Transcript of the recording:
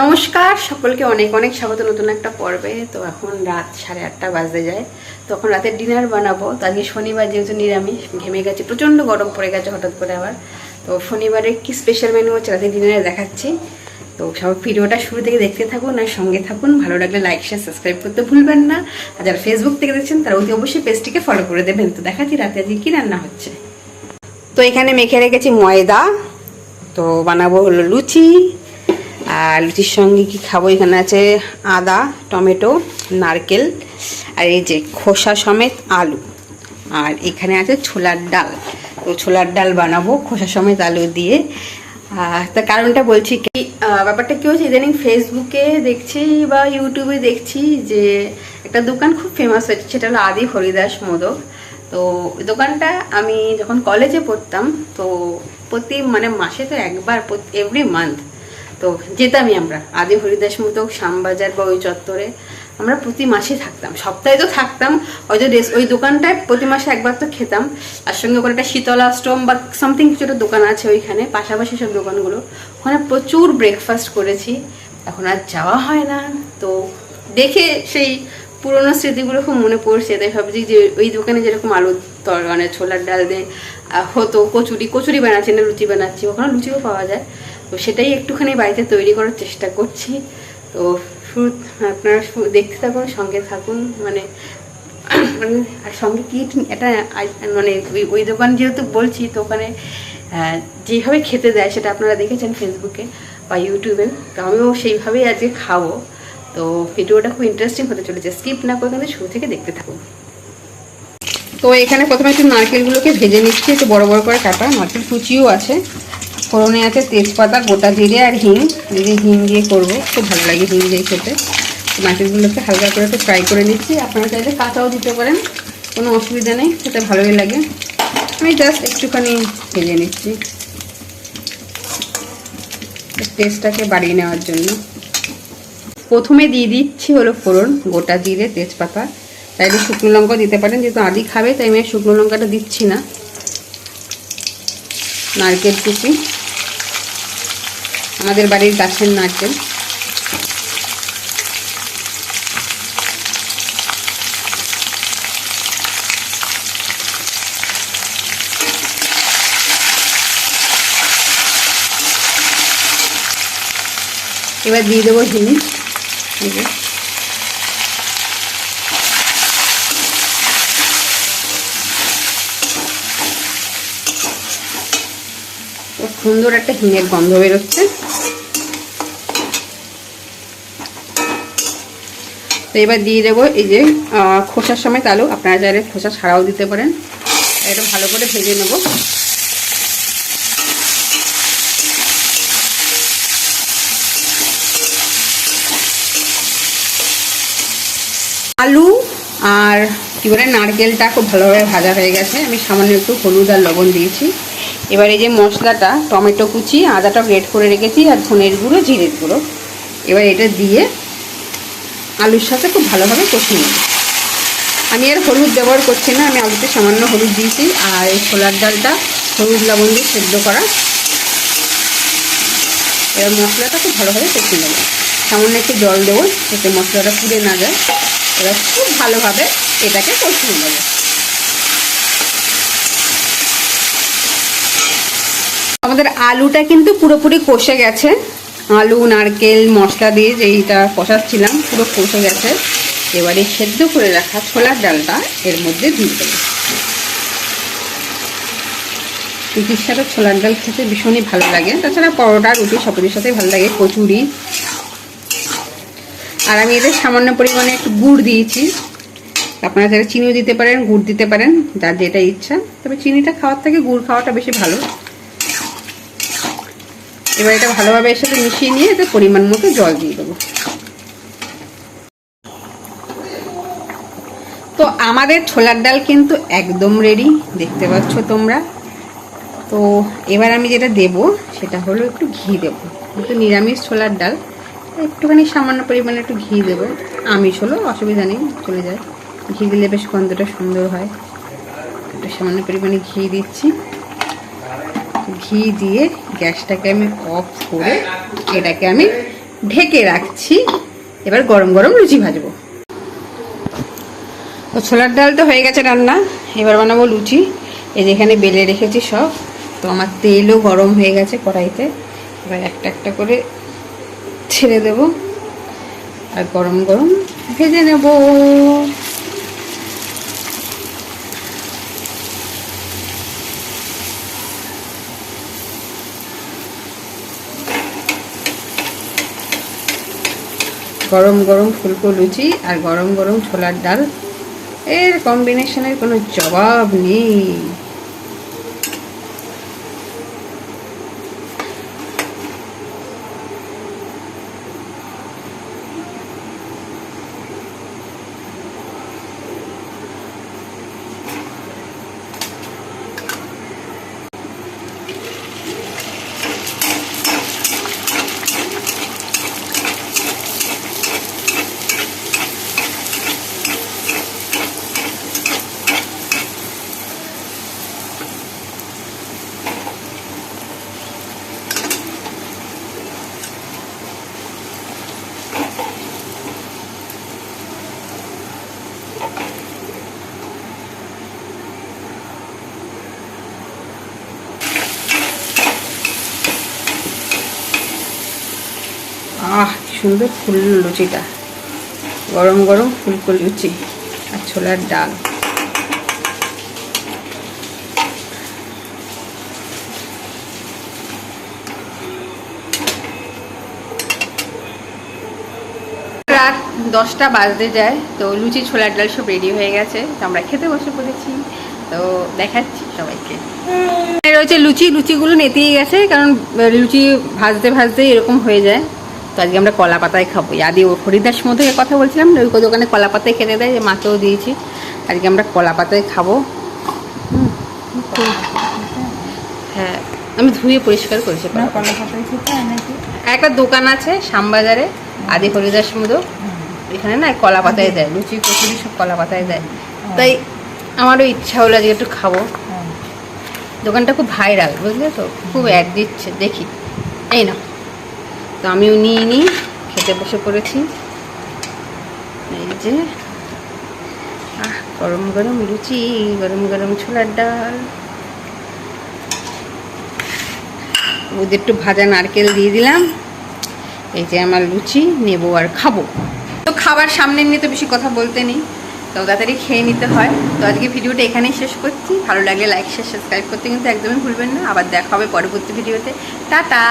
নমস্কার, সকলকে অনেক অনেক স্বাগত নতুন একটা পর্বে। তো এখন রাত সাড়ে আটটা বাজতে যায়। তখন রাতের ডিনার বানাবো। তো আজকে শনিবার যেহেতু নিরামিষ, ঘেমে গেছে, প্রচণ্ড গরম পড়ে গেছে হঠাৎ করে আবার। তো শনিবারে কি স্পেশাল মেনু হচ্ছে রাতের ডিনারে দেখাচ্ছি। তো সব ভিডিওটা শুরু থেকে দেখতে থাকুন আর সঙ্গে থাকুন। ভালো লাগলে লাইক শেয়ার সাবস্ক্রাইব করতে ভুলবেন না। আর যারা ফেসবুক থেকে দেখছেন, তারা অতি অবশ্যই পেজটিকে ফলো করে দেবেন। তো দেখাচ্ছি রাতে আজকে কী রান্না হচ্ছে। তো এখানে মেখে রেখেছি ময়দা। তো বানাবো হলো লুচি। আর লুচির সঙ্গে কি খাব? এখানে আছে আদা, টমেটো, নারকেল আর এই যে খোসা সমেত আলু। আর এখানে আছে ছোলার ডাল। তো ছোলার ডাল বানাবো, খোসা সমেত আলু দিয়ে। তার কারণটা বলছি কি ব্যাপারটা কী হচ্ছে ইদানিং ফেসবুকে দেখছি বা ইউটিউবে দেখছি যে একটা দোকান খুব ফেমাস হয়েছে, সেটা হলো আদি হরিদাস মোদক। তো দোকানটা আমি যখন কলেজে পড়তাম, তো প্রতি মানে মাসে তো একবার এভরি মান্থ তো যেতামই আমরা। আদি হরিদাস মোদক শ্যামবাজার বা ওই চত্বরে আমরা প্রতি মাসে থাকতাম। সপ্তাহে তো থাকতাম। হয়তো রেস- ওই দোকানটায় প্রতি মাসে একবার তো খেতাম। তার সঙ্গে ওখানে একটা শীতলাশ্রম বা সামথিং কিছু একটা দোকান আছে ওইখানে। পাশাপাশি সব দোকানগুলো। ওখানে প্রচুর ব্রেকফাস্ট করেছি। এখন আর যাওয়া হয় না। তো দেখে সেই পুরোনো স্মৃতিগুলো খুব মনে পড়ছে। তাই ভাবছি যে ওই দোকানে যেরকম আলু তর মানে ছোলার ডাল দিয়ে হতো, কচুরি কচুরি বানাচ্ছি না, লুচি বানাচ্ছি। ওখানে লুচিও পাওয়া যায়। তো সেটাই একটুখানি বাড়িতে তৈরি করার চেষ্টা করছি। তো শুরু আপনারা দেখতে থাকুন সঙ্গে থাকুন মানে মানে আর সঙ্গে কি এটা মানে ওই ওই দোকান যেহেতু বলছি তো ওখানে আহ, যেভাবে খেতে দেয় সেটা আপনারা দেখেছেন ফেসবুকে বা ইউটিউবে তো আমিও সেইভাবেই আজকে খাব। তো ভিডিওটা খুব ইন্টারেস্টিং হতে চলেছে স্কিপ না করে কিন্তু শুরু থেকে দেখতে থাকুন। তো এখানে প্রথমে একটু নারকেলগুলোকে ভেজে নিচ্ছি একটু বড় বড় করে কাটা নারকেল কুচিও আছে। ফোড়নে আছে তেজপাতা, গোটা জিরে আর হিং। যে হিং দিয়ে করব, খুব ভালো লাগে হিং দিয়ে খেতে। নারকেলগুলোকে হালকা করে একটু ফ্রাই করে নিচ্ছি। আপনারা চাইলে কাঁচাও দিতে পারেন, কোনো অসুবিধা নেই, খেতে ভালোই লাগে। আমি জাস্ট একটুখানি ভেজে নিচ্ছি। টেস্টটাকে বাড়িয়ে নেওয়ার জন্য। প্রথমে দিয়ে দিচ্ছি হলো ফোড়ন, গোটা জিরে, তেজপাতা। চাইলে শুকনো লঙ্কা দিতে পারেন, যেহেতু আদি খাবে, তাই আমি শুকনো লঙ্কাটা দিচ্ছি না। নারকেল কুচি। আমাদের বাড়ির গাছের নারকেল। এবার দিয়ে দেবো হিং এই যে। খুব সুন্দর একটা হিঙের গন্ধ বেরোচ্ছে। তো এবার দিয়ে দেবো এই যে খোসার সময় আলু। আপনারা চাইলে খোসা ছাড়াও দিতে পারেন। এটা ভালো করে ভেজে নেব। আলু আর কী বলে, নারকেলটা খুব ভালোভাবে ভাজা হয়ে গেছে। আমি সামান্য একটু হলুদ আর লবণ দিয়েছি। এবার এই যে মশলাটা, টমেটো কুচি, আদাটা গ্রেট করে রেখেছি আর ধনের গুঁড়ো, জিরের গুঁড়ো। এবার এটা দিয়ে আলুর সাথে খুব ভালোভাবে কষিয়ে নেব। আমি আর হলুদ ব্যবহার করছি না, আমি আলুতে সামান্য হলুদ দিয়েছি আর এই ছোলার ডালটা হলুদ লবণ দিয়ে সেদ্ধ করা। এবার মশলাটা খুব ভালোভাবে কষিয়ে নেব। সামান্য একটু জল দেবো যাতে মশলাটা পুড়ে না যায়। এবার খুব ভালোভাবে এটাকে কষিয়ে নেব। আমাদের আলুটা কিন্তু পুরোপুরি কষে গেছে। আলু, নারকেল, মশলা দিয়ে যেইটা কষাচ্ছিলাম, পুরো কষে গেছে। এবারে সেদ্ধ করে রাখা ছোলার ডালটা এর মধ্যে দিয়ে দেবো। রুটির সাথে ছোলার ডাল খেতে ভীষণই ভালো লাগে। তাছাড়া পরোটা, রুটি সবজির সাথে ভালো লাগে, কচুরি। আর আমি এদের সামান্য পরিমাণে একটু গুড় দিয়েছি। আপনারা চাইলে চিনিও দিতে পারেন, গুড় দিতে পারেন, যার যেটা ইচ্ছা। তবে চিনিটা খাওয়ার থেকে গুড় খাওয়াটা বেশি ভালো। এবার এটা ভালোভাবে এর সাথে মিশিয়ে নিয়ে এতে পরিমাণ মতো জল দিয়ে দেবো। তো আমাদের ছোলার ডাল কিন্তু একদম রেডি দেখতে পাচ্ছ তোমরা। তো এবার আমি যেটা দেব, সেটা হলো একটু ঘি দেব। একটু নিরামিষ ছোলার ডাল, একটুখানি সামান্য পরিমাণে একটু ঘি দেবো। আমিষ হলো, অসুবিধা নেই, চলে যায়। ঘি দিলে বেশ গন্ধটা সুন্দর হয়। একটু সামান্য পরিমাণে ঘি দিচ্ছি। ঘি দিয়ে গ্যাসটাকে আমি অফ করে এটাকে আমি ঢেকে রাখছি। এবার গরম গরম লুচি ভাজবো। তো ছোলার ডাল তো হয়ে গেছে রান্না, এবার বানাবো লুচি। এই যেখানে বেলে রেখেছি সব, তো আমার তেলও গরম হয়ে গেছে কড়াইতে। এবার একটা একটা করে ছেড়ে দেব। আর গরম গরম ভেজে নেব। গরম গরম ফুলকো লুচি আর গরম গরম ছোলার ডাল। এর কম্বিনেশনের কোনো জবাব নেই। আহ, কি সুন্দর ফুল লুচিটা। গরম গরম ফুলকো লুচি আর ছোলার ডাল। রাত দশটা বাজতে যায়, তো লুচি, ছোলার ডাল সব রেডি হয়ে গেছে, তো আমরা খেতে বসে পড়েছি। তো দেখাচ্ছি সবাইকে। রয়েছে লুচি, লুচিগুলো নেতেই গেছে, কারণ লুচি ভাজতে ভাজতে এরকম হয়ে যায়। তো আজকে আমরা কলা পাতায় খাব। আদি ও হরিদাস মধ্যে কথা বলছিলাম ওই দোকানে কলা পাতায় খেতে দেয় যে মাকেও দিয়েছি। আজকে আমরা কলা পাতায় খাব। হ্যাঁ আমি ধুয়ে পরিষ্কার করেছি। একটা দোকান আছে শ্যামবাজারে আদি হরিদাস মধু। এখানে না কলা পাতায় দেয় লুচি কচুরি সব কলা পাতায় দেয়। তাই আমারও ইচ্ছা হলো আজকে একটু খাব। দোকানটা খুব ভাইরাল বুঝলে তো? খুব অ্যাড দিচ্ছে দেখি। এই না তো আমিও নিয়ে নিই, খেতে বসে পড়েছি। এই যে, আহ, গরম গরম লুচি, গরম গরম ছোলার ডাল। ওদের একটু ভাজা নারকেল দিয়ে দিলাম। এই যে আমার লুচি, নেব আর খাব। তো খাবার সামনে নিয়ে তো বেশি কথা বলতে নেই, তো তাড়াতাড়ি খেয়ে নিতে হয়। তো আজকে ভিডিওটা এখানেই শেষ করছি। ভালো লাগলে লাইক শেয়ার সাবস্ক্রাইব করতে কিন্তু একদমই ভুলবেন না। আবার দেখা হবে পরবর্তী ভিডিওতে। টাটা!